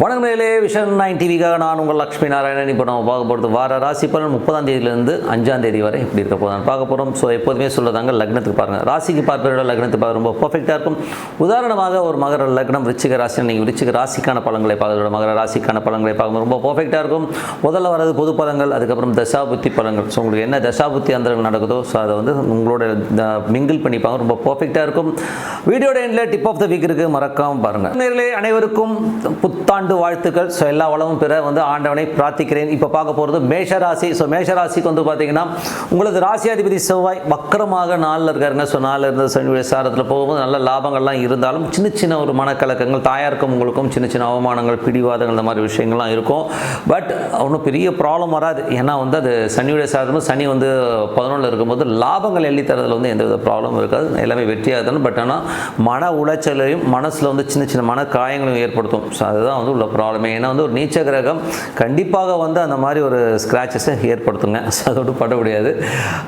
வணக்கம் நிலையிலே vision nine டிவிக்காக நான் உங்கள் லக்ஷ்மி நாராயணன். இப்போ நம்ம பார்க்க போகிறது வார ராசி பலன் முப்பதாம் தேதியிலேருந்து அஞ்சாம் தேதி வரை எப்படி இருக்க போதான் பார்க்க போகிறோம் ஸோ எப்போதுமே சொல்லதாங்க லக்னத்துக்கு பாருங்கள் ராசிக்கு பார்ப்பதோட லக்னத்துக்கு பார்க்க ரொம்ப பர்ஃபெக்டாக இருக்கும். உதாரணமாக ஒரு மகர லக்னம் விருச்சிக ராசி நீங்கள் விருச்சிக ராசிக்கான பழங்களை பார்க்கறதோட மகர ராசிக்கான பழங்களை பார்க்கும்போது ரொம்ப பர்ஃபெக்டாக இருக்கும். முதல்ல வரது பொது பழங்கள் அதுக்கப்புறம் தசாபுத்தி பழங்கள். ஸோ உங்களுக்கு என்ன தசாபுத்தி அந்தரங்கள் நடக்குதோ ஸோ அதை வந்து உங்களோட மிங்கிள் பண்ணிப்பாங்க ரொம்ப பர்ஃபெக்டாக இருக்கும். வீடியோட எண்டில் டிப் ஆஃப் த வீக் இருக்குது மறக்காமல் பாருங்கள் நேரிலே அனைவருக்கும் புத்தாண்டு வாழ்த்துக்கள். ஸோ எல்லா வளமும் பெற வந்து ஆண்டவனை பிரார்த்திக்கிறேன். இப்போ பார்க்க போகிறது மேஷராசி. ஸோ மேஷராசிக்கு வந்து பார்த்தீங்கன்னா உங்களுக்கு ராசியாதிபதி செவ்வாய் வக்கரமாக நாளில் இருக்காருங்க. ஸோ நாளில் இருந்த சனி சாரத்தில் போகும்போது நல்ல லாபங்கள்லாம் இருந்தாலும் சின்ன சின்ன ஒரு மனக்கலக்கங்கள் தாயாருக்கும் உங்களுக்கும் சின்ன சின்ன அவமானங்கள் பிடிவாதங்கள் இந்த மாதிரி விஷயங்கள்லாம் இருக்கும். பட் ஒன்றும் பெரிய ப்ராப்ளம் வராது. ஏன்னா வந்து அது சனியுடைய சாரத்தில் சனி வந்து பதினொன்றில் இருக்கும்போது லாபங்கள் எள்ளித்தரதில் வந்து எந்த வித ப்ராப்ளமும் இருக்காது. எல்லாமே வெற்றியாக இருந்தாலும் பட் ஆனால் மன உளைச்சலையும் மனசில் வந்து சின்ன சின்ன மன காயங்களையும் ஏற்படுத்தும். ஸோ அதுதான் வந்து உள்ள ப்ராப்ளமே ஏன்னா வந்து ஒரு நீச்ச கிரகம் கண்டிப்பாக வந்து அந்த மாதிரி ஒரு ஸ்க்ராச்சஸை ஏற்படுத்துங்க. ஸோ அதோடு பட முடியாது.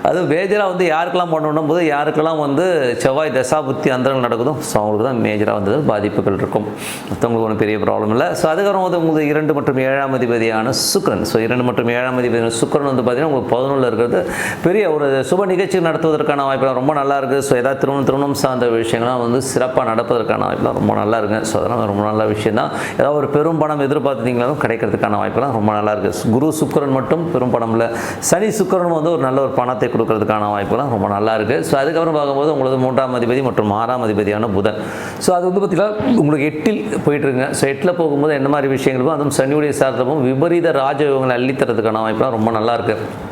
அது மேஜராக வந்து யாருக்கெல்லாம் பண்ணணும் போது யாருக்கெல்லாம் வந்து செவ்வாய் தசாபுத்தி அந்தரங்கள் நடக்குதோ ஸோ அவங்களுக்கு தான் மேஜராக வந்து பாதிப்புகள் இருக்கும். மற்றவங்களுக்கு ஒன்றும் பெரிய ப்ராப்ளம் இல்லை. ஸோ அதுக்கப்புறம் வந்து உங்களுக்கு இரண்டு மற்றும் ஏழாம் அதிபதியான சுக்கரன். ஸோ இரண்டு மற்றும் ஏழாம் அதிபதியான சுக்கரன் வந்து பார்த்தீங்கன்னா உங்களுக்கு பதினொன்றில் இருக்கிறது பெரிய ஒரு சுப நிகழ்ச்சி நடத்துவதற்கான வாய்ப்புலாம் ரொம்ப நல்லா இருக்குது ஸோ ஏதாவது திருமணம் திருமணம் சார்ந்த விஷயங்கள்லாம் வந்து சிறப்பாக நடப்பதற்கான வாய்ப்புலாம் ரொம்ப நல்லா இருக்குங்க ஸோ அதெல்லாம் ரொம்ப நல்ல விஷயம் தான் ஏதாவது ஒரு பெரும் பணம் எதிர்பார்த்தீங்களாலும் கிடைக்கிறதுக்கான வாய்ப்புலாம் ரொம்ப நல்லா இருக்குது குரு சுக்கரன் மட்டும் பெரும் பணம் இல்லை. சனி சுக்கரன் வந்து ஒரு நல்ல ஒரு பணத்தை கொடுக்கறதுக்கான வாய்ப்புலாம் ரொம்ப நல்லா இருக்குது ஸோ அதுக்கப்புறம் பார்க்கும்போது உங்களுக்கு மூன்றாம் அதிபதி மற்றும் ஆறாம் அதிபதியான புதன். ஸோ அது வந்து பார்த்திங்கன்னா உங்களுக்கு எட்டில் போயிட்டுருங்க ஸோ எட்டில் போகும்போது என்ன மாதிரி விஷயங்களுக்கும் அதுவும் சனியுடைய சார்ந்தமும் விபரீத ராஜயோகங்களை அள்ளித்தரதுக்கான வாய்ப்புலாம் ரொம்ப நல்லா இருக்குது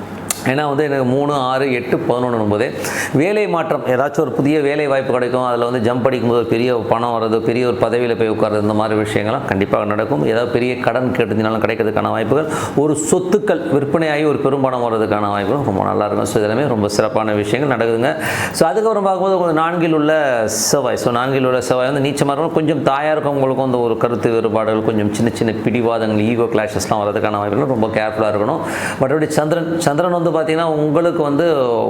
ஏன்னா வந்து எனக்கு மூணு ஆறு எட்டு பதினொன்று போது வேலை மாற்றம் ஏதாச்சும் ஒரு புதிய வேலை வாய்ப்பு கிடைக்கும் அதில் வந்து ஜம்ப் அடிக்கும்போது ஒரு பெரிய பணம் வர்றது பெரிய ஒரு பதவியில் போய் உட்கார்றது இந்த மாதிரி விஷயங்கள்லாம் கண்டிப்பாக நடக்கும். ஏதாவது பெரிய கடன் கேட்டதுனாலும் கிடைக்கிறதுக்கான வாய்ப்புகள் ஒரு சொத்துக்கள் விற்பனையாகி ஒரு பெரும் பணம் வர்றதுக்கான வாய்ப்புகள் ரொம்ப நல்லா இருக்கும். ஸோ இதெல்லாமே ரொம்ப சிறப்பான விஷயங்கள் நடக்குதுங்க. ஸோ அதுக்கப்புறம் பார்க்கும்போது கொஞ்சம் நான்கில் உள்ள செவ்வாய். ஸோ நான்கில் உள்ள செவ்வாய் வந்து நீச்சமாக இருக்கும் கொஞ்சம் தாயாக உங்களுக்கு அந்த ஒரு கருத்து வேறுபாடுகள் கொஞ்சம் சின்ன சின்ன பிடிவாதங்கள் ஈகோ கிளாஷஸ்லாம் வரதுக்கான வாய்ப்புகள் ரொம்ப கேர்ஃபுல்லாக இருக்கணும். மற்றபடி சந்திரன் சந்திரன் வந்து பார்த்தீங்கன்னா உங்களுக்கு வந்து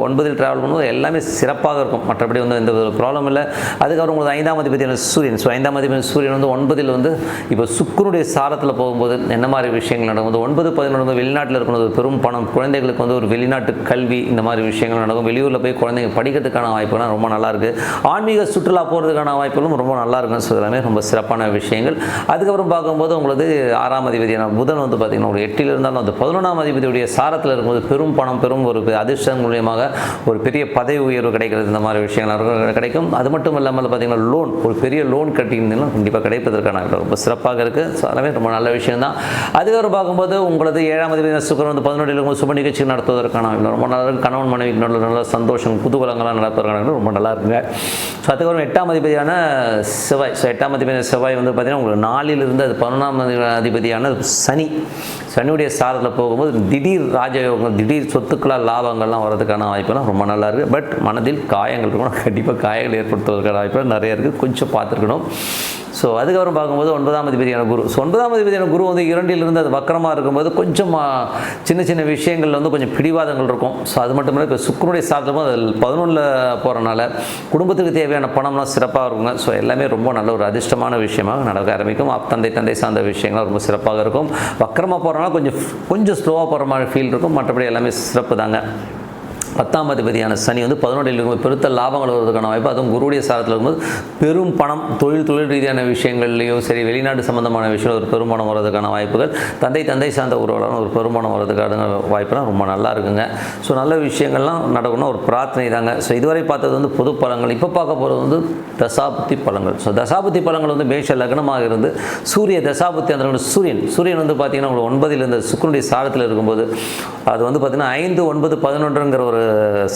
ஒன்பதில் ட்ராவல் பண்ணும்போது எல்லாமே சிறப்பாக இருக்கும். மற்றபடி வந்து எந்த ஒரு ப்ராப்ளம் இல்லை. அதுக்கப்புறம் உங்களுக்கு ஐந்தாம் அதிபதியான சூரியன். ஸோ ஐந்தாம் அதிபதி சூரியன் வந்து ஒன்பதில் வந்து இப்போ சுக்கரனுடைய சாரத்தில் போகும்போது என்ன மாதிரி விஷயங்கள் நடக்கும்? ஒன்பது பதினொன்று வந்து வெளிநாட்டில் இருக்கணும் பெரும் பணம் குழந்தைகளுக்கு வந்து ஒரு வெளிநாட்டு கல்வி இந்த மாதிரி விஷயங்கள் நடக்கும். வெளியூரில் போய் குழந்தைங்க படிக்கிறதுக்கான வாய்ப்புலாம் ரொம்ப நல்லா இருக்குது ஆன்மீக சுற்றுலா போகிறதுக்கான வாய்ப்புகளும் ரொம்ப நல்லா இருக்கும் ஸோ எல்லாமே ரொம்ப சிறப்பான விஷயங்கள். அதுக்கப்புறம் பார்க்கும்போது உங்களுக்கு ஆறாம் அதிபதியான புதன் வந்து பார்த்திங்கன்னா ஒரு எட்டில் இருந்தாலும் அந்த பதினொன்றாம் அதிபதியுடைய சாரத்தில் இருக்கும்போது பெரும் பணம் பெரும் ஒரு அதிர்ஷ்டம் மூலியமாக ஒரு பெரிய பதவி உயர்வு கிடைக்கிறது. இந்த மாதிரி விஷயங்கள் கிடைக்கும். அது மட்டும் இல்லாமல் பார்த்தீங்கன்னா லோன் ஒரு பெரிய லோன் கட்டியிருந்தீங்கன்னா கண்டிப்பாக கிடைப்பதற்கான ரொம்ப சிறப்பாக இருக்குது ஸோ அதெல்லாமே ரொம்ப நல்ல விஷயம் தான் அதுக்கப்புறம் பார்க்கும்போது உங்களது ஏழாம் தேதி சுக்கரன் வந்து பதினொன்றில் இருக்கும் சுப நிகழ்ச்சி நடத்துவதற்கான ரொம்ப நல்லா கணவன் மனைவிக்கு நல்ல நல்ல சந்தோஷம் குதூகலங்களாக நடப்பதற்கான ரொம்ப நல்லா இருக்குங்க. ஸோ அதுக்கப்புறம் எட்டாம் அதிபதியான செவ்வாய். ஸோ எட்டாம் அதிபதியான செவ்வாய் வந்து பார்த்தீங்கன்னா உங்களுக்கு நாலில் இருந்து அது பதினொன்றாம் அதிபதியான சனி. சனியுடைய சாரத்தில் போகும்போது திடீர் ராஜயோகம் திடீர் சொத்துக்களால் லாபங்கள்லாம் வரதுக்கான வாய்ப்புலாம் ரொம்ப நல்லா இருக்குது பட் மனதில் காயங்கள் இருக்கணும். கண்டிப்பாக காயங்கள் ஏற்படுத்துவதற்கான வாய்ப்புகள் நிறைய இருக்குது கொஞ்சம் பார்த்துருக்கணும். ஸோ அதுக்கப்புறம் பார்க்கும்போது ஒன்பதாம் அதிபதியான குரு. ஸோ ஒன்பதாம் அதிபதியான குரு வந்து இரண்டிலிருந்து அது வக்கரமாக இருக்கும்போது கொஞ்சம் சின்ன சின்ன விஷயங்கள் வந்து கொஞ்சம் பிடிவாதங்கள் இருக்கும். ஸோ அது மட்டும் இல்லை இப்போ சுக்கரனுடைய சாதமும் அதில் பதினொன்றில் போகிறனால குடும்பத்துக்கு தேவையான பணம்லாம் சிறப்பாக இருக்குங்க. ஸோ எல்லாமே ரொம்ப நல்ல ஒரு அதிர்ஷ்டமான விஷயமாக நடக்க ஆரம்பிக்கும். தந்தை தந்தை சார்ந்த விஷயங்கள்லாம் ரொம்ப சிறப்பாக இருக்கும். வக்கரமாக போகிறனால கொஞ்சம் கொஞ்சம் ஸ்லோவாக போகிற மாதிரி ஃபீல் இருக்கும். மற்றபடி எல்லாமே சிறப்பு தாங்க பத்தாம் அதிபதியான சனி வந்து பதினொன்றில் இருக்கும்போது பெருத்த லாபங்கள் வருவதற்கான வாய்ப்பு அதுவும் குருடைய சாரத்தில் இருக்கும்போது பெரும் பணம் தொழில் தொழில் ரீதியான விஷயங்கள்லையும் சரி வெளிநாடு சம்பந்தமான விஷயம் ஒரு பெருமானம் வர்றதுக்கான வாய்ப்புகள். தந்தை தந்தை சார்ந்த உறவுகளான ஒரு பெருமானம் வர்றதுக்கான வாய்ப்புலாம் ரொம்ப நல்லா இருக்குங்க. ஸோ நல்ல விஷயங்கள்லாம் நடக்கணும் ஒரு பிரார்த்தனை தாங்க. ஸோ இதுவரை பார்த்தது வந்து பொது பலங்கள் இப்போ பார்க்க போகிறது வந்து தசாபுத்தி பலங்கள் ஸோ தசாபுத்தி பலங்கள் வந்து மேஷ லக்னமாக இருந்து சூரிய தசாபுத்தி அந்த சூரியன். சூரியன் வந்து பார்த்தீங்கன்னா உங்களுக்கு ஒன்பதில் இருந்த சுக்கரனுடைய சாரத்தில் இருக்கும்போது அது வந்து பார்த்தீங்கன்னா ஐந்து ஒன்பது பதினொன்றுங்கிற ஒரு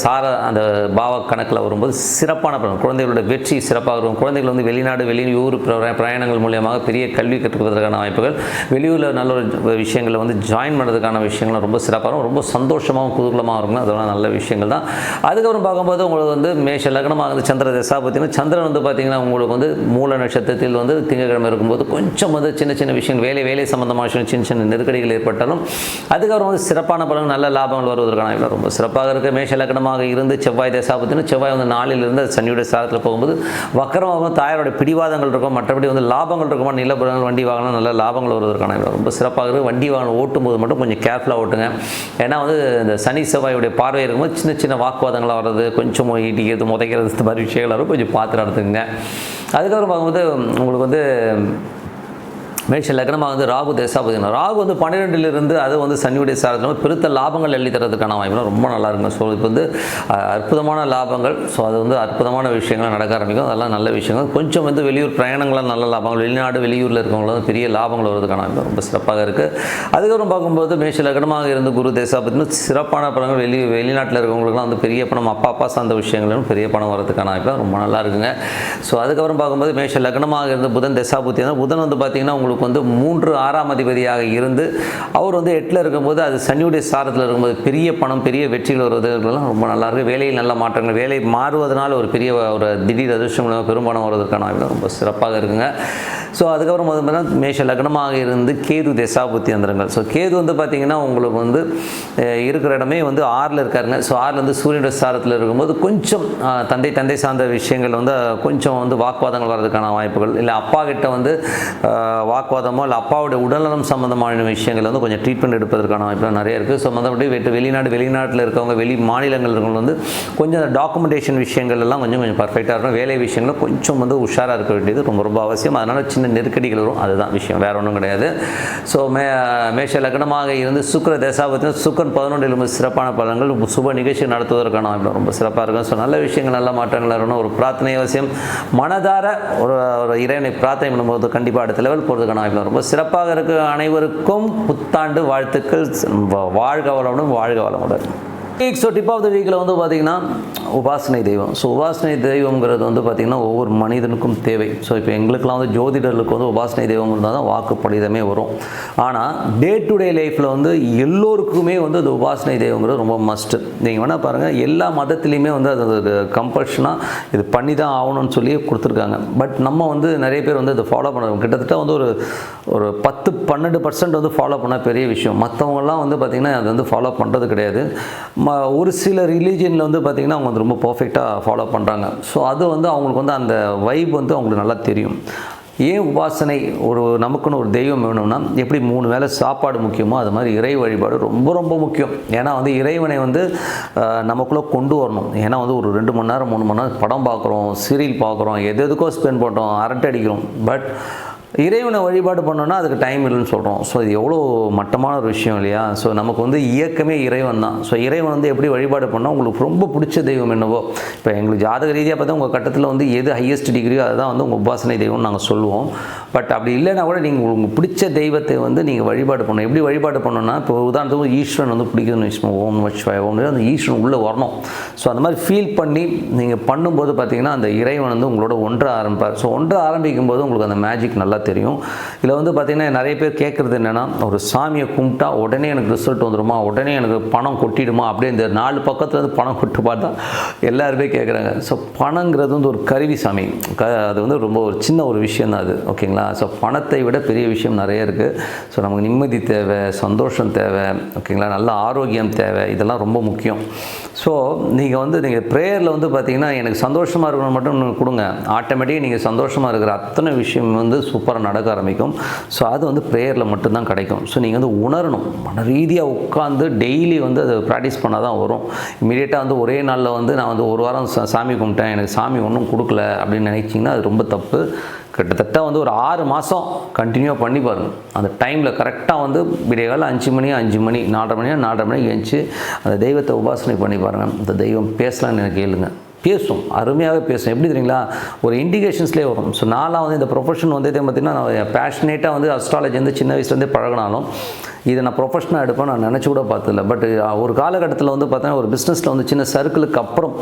சார அந்த பாவ கணக்கில் வரும்போது சிறப்பான பலன். குழந்தைகளோட வெற்றி சிறப்பாக இருக்கும். குழந்தைகள் வந்து வெளிநாடு வெளியூர் பிரயாணங்கள் மூலியமாக பெரிய கல்வி கற்றுக்கிறதுக்கான வாய்ப்புகள். வெளியூரில் நல்ல ஒரு விஷயங்களை வந்து ஜாயின் பண்ணுறதுக்கான விஷயங்கள்லாம் ரொம்ப சிறப்பாக இருக்கும். ரொம்ப சந்தோஷமாகவும் குதூகலமாக இருக்கும் அதெல்லாம் நல்ல விஷயங்கள் தான். அதுக்கப்புறம் பார்க்கும்போது உங்களுக்கு வந்து மேஷ லக்னமாக இருந்து சந்திர தசா பார்த்தீங்கன்னா சந்திரன் வந்து பார்த்திங்கன்னா உங்களுக்கு வந்து மூல நட்சத்திரத்தில் வந்து திங்கக்கிழமை இருக்கும்போது கொஞ்சம் வந்து சின்ன சின்ன விஷயங்கள் வேலை வேலை சம்பந்தமான சின்ன சின்ன நெருக்கடிகள் ஏற்பட்டாலும் அதுக்கப்புறம் வந்து சிறப்பான பலன் நல்ல லாபங்கள் வருவதற்கான ரொம்ப சிறப்பாக இருக்குது மேஷ லக்னமாக இருந்து செவ்வாய் தசாபத்தினும் செவ்வாய் வந்து நாளிலிருந்து அது சனியுடைய சாரத்தில் போகும்போது வக்கரமாக தாயாரோட பிடிவாதங்கள் இருக்கும் மற்றபடி வந்து லாபங்கள் இருக்குமா நிலப்புறங்கள் வண்டி வாகனம் நல்ல லாபங்கள் வருவதற்கான ரொம்ப சிறப்பாக இருக்குது. வண்டி வாகனம் ஓட்டும்போது மட்டும் கொஞ்சம் கேர்ஃபுல்லாக ஓட்டுங்க. ஏன்னா வந்து இந்த சனி செவ்வாயுடைய பார்வை இருக்கும்போது சின்ன சின்ன வாக்குவாதங்களாக வர்றது கொஞ்சம் இடிக்கிறது முதைக்கிறது இந்த மாதிரி விஷயங்கள் வரும் கொஞ்சம் பார்த்து நடத்துங்க அதுக்கப்புறம் பார்க்கும்போது உங்களுக்கு வந்து மேஷ லக்னமாக வந்து ராகு தேசாபதினா ராகு வந்து பன்னிரெண்டிலிருந்து அது வந்து சனியுடைய சாரத்தில் பெருத்த லாபங்கள் எழுதி தரதுக்கான வாய்ப்புலாம் ரொம்ப நல்லா இருக்கும் ஸோ இப்போ வந்து அற்புதமான லாபங்கள். ஸோ அது வந்து அற்புதமான விஷயங்கள் நடக்க ஆரம்பிக்கும். அதெல்லாம் நல்ல விஷயங்கள். கொஞ்சம் வந்து வெளியூர் பிரயாணங்களாம் நல்ல லாபங்கள். வெளிநாடு வெளியூரில் இருக்கவங்களும் வந்து பெரிய லாபங்கள் வருவதற்கான வாய்ப்பு ரொம்ப சிறப்பாக இருக்குது அதுக்கப்புறம் பார்க்கும்போது மேஷ லக்னமாக இருந்து குரு தேசாபத்தினு சிறப்பான பணங்கள் வெளி வெளிநாட்டில் இருக்கவங்களுக்குலாம் வந்து பெரிய பணம் அப்பா அப்பா சார்ந்த விஷயங்களும் பெரிய பணம் வரதுக்கான வாய்ப்பு ரொம்ப நல்லா இருக்குங்க. ஸோ அதுக்கப்புறம் பார்க்கும்போது மேஷ லக்னமாக இருந்து புதன் தசாபுத்தி புதன் வந்து பார்த்திங்கன்னா உங்களுக்கு வந்து மூன்று ஆறாம் அதிபதியாக இருந்து அவர் வந்து எட்டில் இருக்கும்போது அது சனியுடைய சாரத்தில் இருக்கும்போது பெரிய பணம் பெரிய வெற்றிகள் வருவதெல்லாம் ரொம்ப நல்லாயிருக்கு வேலையில் நல்ல மாற்றங்கள். வேலை மாறுவதனால் ஒரு பெரிய ஒரு திடீர் அதிர்ஷ்டம் பெரும்பணம் வருவதற்கான வாய்ப்பு ரொம்ப சிறப்பாக இருக்குங்க. ஸோ அதுக்கப்புறம் வந்து பார்த்தீங்கன்னா மேஷ லக்னமாக இருந்து கேது தசாபுத்தி அந்தரங்கள் ஸோ கேது வந்து பார்த்திங்கன்னா உங்களுக்கு வந்து இருக்கிற இடமே வந்து ஆறில் இருக்காருங்க. ஸோ ஆறில் வந்து சூரியனுடைய சாரத்தில் இருக்கும்போது கொஞ்சம் தந்தை தந்தை சார்ந்த விஷயங்கள் வந்து கொஞ்சம் வந்து வாக்குவாதங்கள் வர்றதுக்கான வாய்ப்புகள். இல்லை அப்பா கிட்ட வந்து வாக்குவாதமோ இல்லை அப்பாவுடைய உடல்நலம் சம்மந்தமான விஷயங்கள் வந்து கொஞ்சம் ட்ரீட்மெண்ட் எடுப்பதற்கான வாய்ப்புகள் நிறைய இருக்குது ஸோ மற்றபடி வெட்டு வெளிநாடு வெளிநாட்டில் இருக்கவங்க வெளி மாநிலங்கள் இருக்கவங்க வந்து கொஞ்சம் அந்த டாக்குமெண்டேஷன் விஷயங்கள் எல்லாம் கொஞ்சம் கொஞ்சம் பர்ஃபெக்டாக இருக்கும். வேலை விஷயங்களும் கொஞ்சம் வந்து உஷாராக இருக்க வேண்டியது ரொம்ப ரொம்ப அவசியம். அதனால் சின்ன நெருக்கடிகள் வரும். அதுதான் விஷயம். வேறு ஒன்றும் கிடையாது. ஸோ மே மேஷ லக்னமாக இருந்து சுக்கர தேசாபத்தின சுக்கன் பதினொன்றில் ரொம்ப சிறப்பான பலன்கள் சுப நிகழ்ச்சி நடத்துவதற்கான வாய்ப்பு ரொம்ப சிறப்பாக இருக்கும். ஸோ நல்ல விஷயங்கள் நல்ல மாற்றங்கள் இருக்கணும் ஒரு பிரார்த்தனை அவசியம். மனதார ஒரு ஒரு இறைவனை பிரார்த்தனை பண்ணும்போது கண்டிப்பாக அடுத்த லெவல் போகிறதுக்கான வாய்ப்பு ரொம்ப சிறப்பாக இருக்க. அனைவருக்கும் புத்தாண்டு வாழ்த்துக்கள். வாழ்க வளமுடன் வாழ்க வளமுடன். ஸோ டிப் ஆஃப் த வீக்கில் வந்து பார்த்திங்கன்னா உபாசனை தெய்வம். ஸோ உபாசனை தெய்வம்ங்கிறது வந்து பார்த்திங்கன்னா ஒவ்வொரு மனிதனுக்கும் தேவை. ஸோ இப்போ எங்களுக்கெல்லாம் வந்து ஜோதிடர்களுக்கு வந்து உபாசனை தெய்வம் இருந்தால் தான் வாக்குப்படிதமே வரும். ஆனால் டே டு டே லைஃப்பில் வந்து எல்லோருக்குமே வந்து அது உபாசனை தெய்வங்கிறது ரொம்ப மஸ்ட்டு நீங்கள் வேணால் பாருங்கள் எல்லா மதத்துலேயுமே வந்து அது கம்பல்ஷனாக இது பண்ணி தான் ஆகணும்னு சொல்லி கொடுத்துருக்காங்க. பட் நம்ம வந்து நிறைய பேர் வந்து அதை ஃபாலோ பண்ணுறோம் கிட்டத்தட்ட வந்து ஒரு ஒரு பத்து பன்னெண்டு பர்சன்ட் வந்து ஃபாலோ பண்ணால் பெரிய விஷயம். மற்றவங்கலாம் வந்து பார்த்திங்கன்னா அது வந்து ஃபாலோ பண்ணுறது கிடையாது. ம ஒரு சில ரிலீஜியனில் வந்து பார்த்திங்கன்னா அவங்க வந்து ரொம்ப பர்ஃபெக்டாக ஃபாலோ பண்ணுறாங்க ஸோ அது வந்து அவங்களுக்கு வந்து அந்த வைப் வந்து அவங்களுக்கு நல்லா தெரியும். ஏன் உபாசனை ஒரு நமக்குன்னு ஒரு தெய்வம் வேணும்னா எப்படி மூணு வேளை சாப்பாடு முக்கியமோ அது மாதிரி இறை வழிபாடு ரொம்ப ரொம்ப முக்கியம். ஏன்னா வந்து இறைவனை வந்து நமக்குள்ளே கொண்டு வரணும். ஏன்னா வந்து ஒரு ரெண்டு மணி நேரம் மூணு மணி நேரம் படம் பார்க்குறோம் சீரியல் பார்க்குறோம் எது எதுக்கோ ஸ்பெண்ட் பண்ணுறோம் அரட்டை அடிக்கிறோம். பட் இறைவனை வழிபாடு பண்ணோன்னா அதுக்கு டைம் இல்லைன்னு சொல்கிறோம் ஸோ இது எவ்வளோ மட்டமான ஒரு விஷயம் இல்லையா? ஸோ நமக்கு வந்து இயக்கமே இறைவன் தான். ஸோ இறைவன் வந்து எப்படி வழிபாடு பண்ணால் உங்களுக்கு ரொம்ப பிடிச்ச தெய்வம் என்னவோ? இப்போ எங்களுக்கு ஜாதக ரீதியாக பார்த்தா உங்கள் கட்டத்தில் வந்து எது ஹையஸ்ட் டிகிரியோ அதுதான் வந்து உங்கள் உபாசனை தெய்வம்னு நாங்கள் சொல்லுவோம். பட் அப்படி இல்லைன்னா கூட நீங்கள் உங்களுக்கு பிடிச்ச தெய்வத்தை வந்து நீங்கள் வழிபாடு பண்ணணும். எப்படி வழிபாடு பண்ணணும்னா இப்போ உதாரணத்துக்கு ஈஸ்வரன் வந்து பிடிக்குதுன்னு வச்சுக்கோங்க. ஓம் வச்சுவாய் ஓம் அந்த ஈஸ்வரன் உள்ளே வரணும். ஸோ அந்த மாதிரி ஃபீல் பண்ணி நீங்கள் பண்ணும்போது பார்த்தீங்கன்னா அந்த இறைவன் வந்து உங்களோட ஒன்ற ஆரம்பிப்பார். ஸோ ஒன்ற ஆரம்பிக்கும் போது உங்களுக்கு அந்த மேஜிக் நல்லா தெரியும். இதில் வந்து பார்த்திங்கன்னா நிறைய பேர் கேட்குறது என்னென்னா ஒரு சாமியை கும்பிட்டா உடனே எனக்கு ரிசல்ட் வந்துடுமா உடனே எனக்கு பணம் கொட்டிடுமா? அப்படியே இந்த நாலு பக்கத்தில் வந்து பணம் கொட்டு பார்த்தா எல்லாருமே கேட்குறாங்க. ஸோ பணங்கிறது வந்து ஒரு கருவி சாமி. க அது வந்து ரொம்ப ஒரு சின்ன ஒரு விஷயம் தான் அது. ஓகேங்களா? ஸோ பணத்தை விட பெரிய விஷயம் நிறைய இருக்குது ஸோ நமக்கு நிம்மதி தேவை சந்தோஷம் தேவை ஓகேங்களா? நல்ல ஆரோக்கியம் தேவை. இதெல்லாம் ரொம்ப முக்கியம். ஸோ நீங்கள் வந்து நீங்கள் ப்ரேயரில் வந்து பார்த்தீங்கன்னா எனக்கு சந்தோஷமாக இருக்கணும் மட்டும் கொடுங்க. ஆட்டோமேட்டிக்காக நீங்கள் சந்தோஷமாக இருக்கிற அத்தனை விஷயம் வந்து சூப்பராக நடக்க ஆரம்பிக்கும். ஸோ அது வந்து ப்ரேயரில் மட்டும்தான் கிடைக்கும். ஸோ நீங்கள் வந்து உணரணும். மன ரீதியாக உட்காந்து டெய்லி வந்து அதை ப்ராக்டிஸ் பண்ணால் தான் வரும். இமீடியட்டாக வந்து ஒரே நாளில் வந்து நான் வந்து ஒரு வாரம் சா- சாமி கும்பிட்டேன். எனக்கு சாமி ஒன்றும் கொடுக்கல அப்படின்னு நினைச்சிங்கன்னா அது ரொம்ப தப்பு. கிட்டத்தட்ட வந்து ஒரு ஆறு மாதம் கண்டினியூ பண்ணி பாருங்கள் அந்த டைமில் கரெக்டாக வந்து விடியகாலம் அஞ்சு மணி அஞ்சு மணி நாலரை மணி நாலரை மணி எழுந்துச்சு அந்த தெய்வத்தை உபாசனை பண்ணி பாருங்கள் அந்த தெய்வம் பேசலான்னு எனக்கு கேளுங்க. பேசும் அருமையாகவே பேசும். எப்படி தெரியுங்களா? ஒரு இண்டிகேஷன்ஸ்லேயே வரும். ஸோ நான்லாம் வந்து இந்த ப்ரொஃபஷன் வந்து இதே பார்த்தீங்கன்னா நான் பேஷனேட்டாக வந்து அஸ்ட்ராலஜி வந்து சின்ன வயசுலேருந்தே பழகினாலும் இதை நான் ப்ரொஃபஷனாக எடுப்பேன் நான் நினச்சி கூட பார்த்ததில்ல. பட் ஒரு காலகட்டத்தில் வந்து பார்த்தீங்கன்னா ஒரு பிஸ்னஸில் வந்து சின்ன சர்க்கிளுக்கு அப்புறம்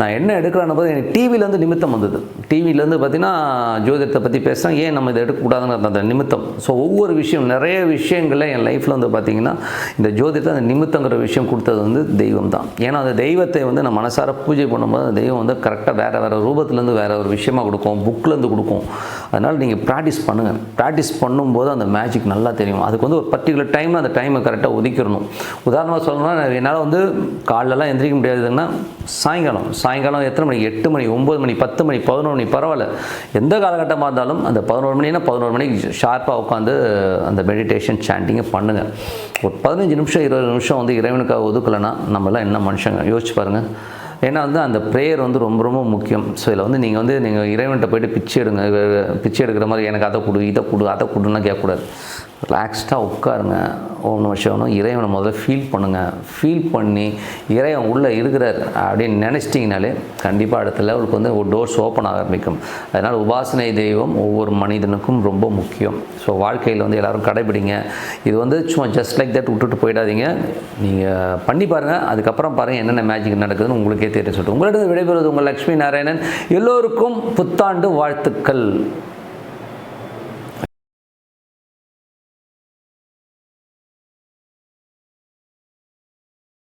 நான் என்ன எடுக்கிறேன்னு போது எனக்கு டிவிலேருந்து நிமித்தம் வந்தது. டிவிலேருந்து பார்த்தீங்கன்னா ஜோதிடத்தை பற்றி பேசுகிறேன் ஏன் நம்ம இதை எடுக்கக்கூடாதுங்கிற அந்த நிமித்தம். ஸோ ஒவ்வொரு விஷயம் நிறைய விஷயங்களில் என் லைஃப்பில் வந்து பார்த்தீங்கன்னா இந்த ஜோதிடத்தை அந்த நிமித்தங்கிற விஷயம் கொடுத்தது வந்து தெய்வம் தான் ஏன்னா அந்த தெய்வத்தை வந்து நான் மனசார பூஜை பண்ணும்போது அந்த தெய்வம் வந்து கரெக்டாக வேறு வேறு ரூபத்துலேருந்து வேறு ஒரு விஷயமா கொடுக்கும் புக்லேருந்து கொடுக்கும். அதனால் நீங்கள் ப்ராக்டிஸ் பண்ணுங்கள் ப்ராக்டிஸ் பண்ணும்போது அந்த மேஜிக் நல்லா தெரியும். அதுக்கு வந்து ஒரு பர்டிகுலர் டைம் டைம் அந்த டைமை கரெக்டாக ஒதுக்கிடணும். உதாரணமாக சொல்லணும்னா என்னால் வந்து காலைலலாம் எந்திரிக்க முடியாதுன்னா சாயங்காலம். சாயங்காலம் எத்தனை மணி? எட்டு மணி ஒம்பது மணி பத்து மணி பதினோரு மணி பரவாயில்ல. எந்த காலகட்டமாக இருந்தாலும் அந்த பதினோரு மணினா பதினோரு மணிக்கு ஷார்ப்பாக உட்காந்து அந்த மெடிடேஷன் சாண்டிங்கை பண்ணுங்கள் ஒரு பதினஞ்சு நிமிஷம் இருபது நிமிஷம் வந்து இறைவனுக்காக ஒதுக்கலைன்னா நம்மளாம் என்ன மனுஷங்க? யோசிச்சு பாருங்கள் ஏன்னா வந்து அந்த ப்ரேயர் வந்து ரொம்ப ரொம்ப முக்கியம். ஸோ இதில் வந்து நீங்கள் வந்து நீங்கள் இறைவன்கிட்ட போயிட்டு பிச்சை எடுங்க. பிச்சை எடுக்கிற மாதிரி எனக்கு அதை கொடு இதை கொடு அதை கொடுன்னா கேட்கக்கூடாது. ரிலாக்ஸ்டாக உட்காருங்க. ஓம் நம சிவனும் இறைவனை முதல்ல ஃபீல் பண்ணுங்கள் ஃபீல் பண்ணி இறைவன் உள்ளே இருக்கிறார் அப்படின்னு நினச்சிட்டிங்கனாலே கண்டிப்பாக அடுத்த லெவலுக்கு வந்து ஒரு டோர்ஸ் ஓப்பன் ஆக ஆரம்பிக்கும். அதனால் உபாசனை தெய்வம் ஒவ்வொரு மனிதனுக்கும் ரொம்ப முக்கியம். ஸோ வாழ்க்கையில் வந்து எல்லோரும் கடைபிடிங்க. இது வந்து சும்மா ஜஸ்ட் லைக் தட் விட்டுட்டு போயிடாதீங்க. நீங்கள் பண்ணி பாருங்கள் அதுக்கப்புறம் பாருங்கள் என்னென்ன மேஜிக் நடக்குதுன்னு உங்களுக்கே தெரிய சொல்லிட்டு உங்களிடம் விடைபெறுவது உங்கள் லக்ஷ்மி நாராயணன். எல்லோருக்கும் புத்தாண்டு வாழ்த்துக்கள்.